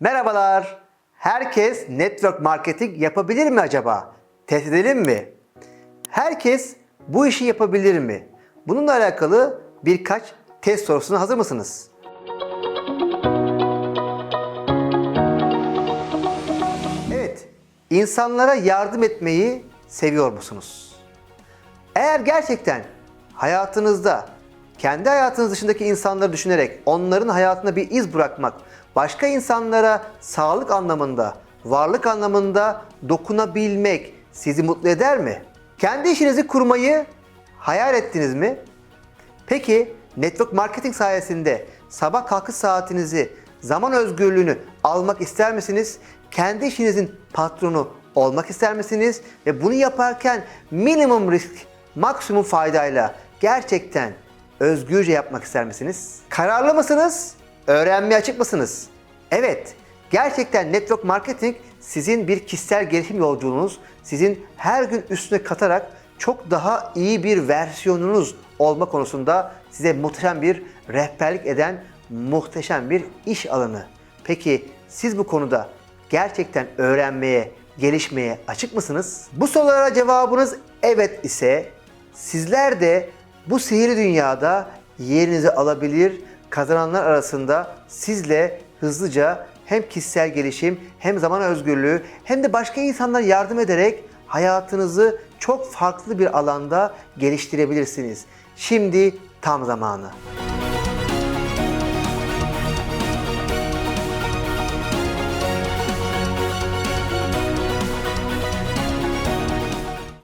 Merhabalar. Herkes network marketing yapabilir mi acaba? Test edelim mi? Herkes bu işi yapabilir mi? Bununla alakalı birkaç test sorusuna hazır mısınız? Evet, insanlara yardım etmeyi seviyor musunuz? Eğer gerçekten hayatınızda kendi hayatınız dışındaki insanları düşünerek onların hayatına bir iz bırakmak, başka insanlara sağlık anlamında, varlık anlamında dokunabilmek sizi mutlu eder mi? Kendi işinizi kurmayı hayal ettiniz mi? Peki network marketing sayesinde sabah kalkış saatinizi, zaman özgürlüğünü almak ister misiniz? Kendi işinizin patronu olmak ister misiniz? Ve bunu yaparken minimum risk, maksimum faydayla gerçekten özgürce yapmak ister misiniz? Kararlı mısınız? Öğrenmeye açık mısınız? Evet, gerçekten network marketing sizin bir kişisel gelişim yolculuğunuz, sizin her gün üstüne katarak çok daha iyi bir versiyonunuz olma konusunda size muhteşem bir rehberlik eden muhteşem bir iş alanı. Peki siz bu konuda gerçekten öğrenmeye, gelişmeye açık mısınız? Bu sorulara cevabınız evet ise sizler de bu sihirli dünyada yerinizi alabilir, kazananlar arasında sizle hızlıca hem kişisel gelişim hem zaman özgürlüğü hem de başka insanlara yardım ederek hayatınızı çok farklı bir alanda geliştirebilirsiniz. Şimdi tam zamanı.